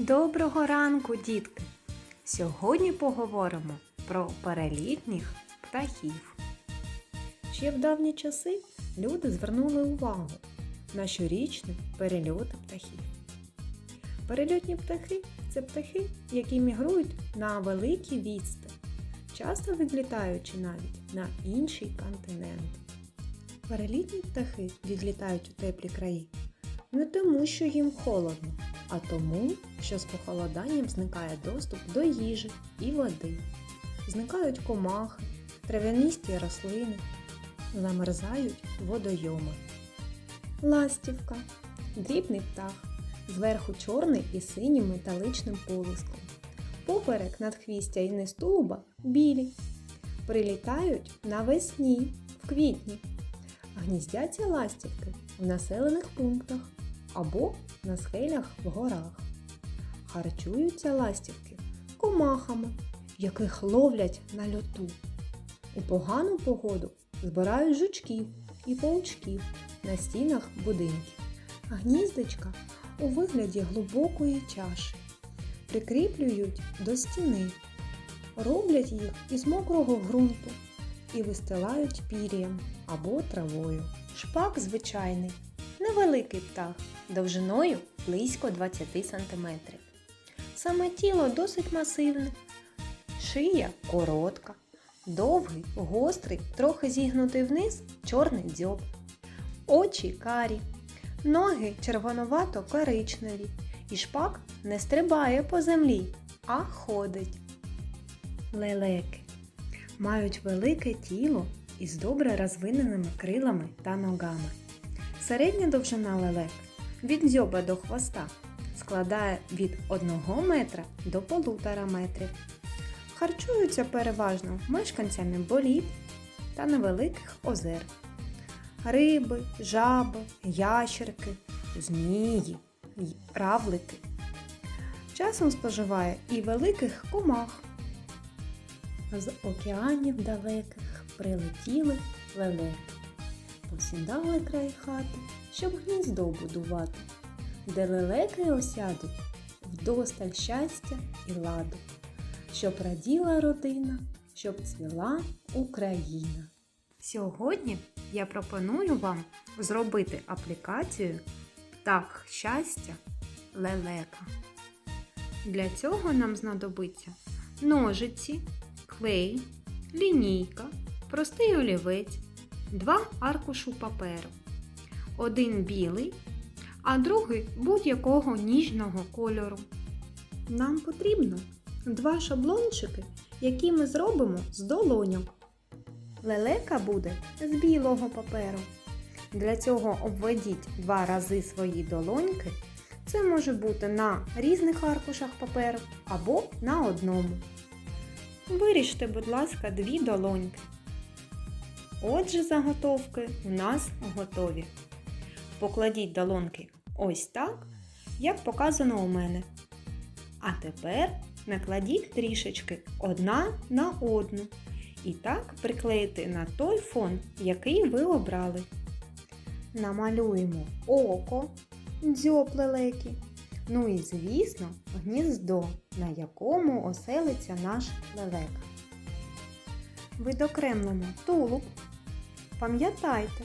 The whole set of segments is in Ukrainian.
Доброго ранку, дітки! Сьогодні поговоримо про перелітніх птахів. Ще в давні часи люди звернули увагу на щорічні перельоти птахів. Перельотні птахи це птахи, які мігрують на великі відстані, часто відлітаючи навіть на інший континент. Перелітні птахи відлітають у теплі краї не тому, що їм холодно, а тому, що з похолоданням зникає доступ до їжі і води. Зникають комахи, трав'янисті рослини, замерзають водойоми. Ластівка дрібний птах, зверху чорний і синім металичним полиском. Поперек надхвістя і низ тулуба білі. Прилітають навесні, в квітні. Гніздяться ластівки в населених пунктах або на схилях в горах. Харчуються ластівки комахами, яких ловлять на льоту. У погану погоду збирають жучків і паучків на стінах будинків. Гніздечка у вигляді глибокої чаші. Прикріплюють до стіни, роблять їх із мокрого ґрунту і вистилають пір'ям або травою. Шпак звичайний, невеликий птах, довжиною близько 20 см. Саме тіло досить масивне, шия коротка, довгий, гострий, трохи зігнутий вниз чорний дзьоб, очі карі, ноги червонувато-коричневі, і шпак не стрибає по землі, а ходить. Лелеки мають велике тіло із добре розвиненими крилами та ногами. Середня довжина лелек від дзьоба до хвоста складає від 1 метра до 1,5 метрів. Харчуються переважно мешканцями боліт та невеликих озер. Риби, жаби, ящерки, змії, равлики. Часом споживає і великих комах. З океанів далеких прилетіли лелеки. Посідали край хати, щоб гніздо будувати, де лелеки осядуть вдосталь щастя і ладу, щоб раділа родина, щоб цвіла Україна. Сьогодні я пропоную вам зробити аплікацію Птах щастя лелека. Для цього нам знадобиться ножиці, клей, лінійка, простий олівець, два аркушу паперу, один білий, а другий будь-якого ніжного кольору. Нам потрібно два шаблончики, які ми зробимо з долоньок. Лелека буде з білого паперу. Для цього обведіть два рази свої долоньки. Це може бути на різних аркушах паперу або на одному. Виріжте, будь ласка, дві долоньки. Отже, заготовки у нас готові. Покладіть долоньки ось так, як показано у мене. А тепер накладіть трішечки одна на одну. І так приклеїти на той фон, який ви обрали. Намалюємо око, дзьоб лелеки, ну і, звісно, гніздо, на якому оселиться наш лелека. Видокремлимо тулуб. Пам'ятайте,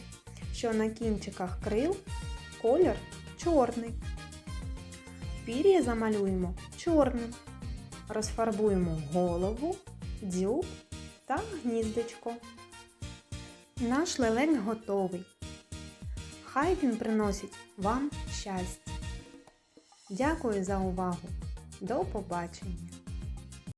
що на кінчиках крил колір чорний. Пір'я замалюємо чорним. Розфарбуємо голову, дзюб та гніздечко. Наш лелек готовий. Хай він приносить вам щастя. Дякую за увагу. До побачення!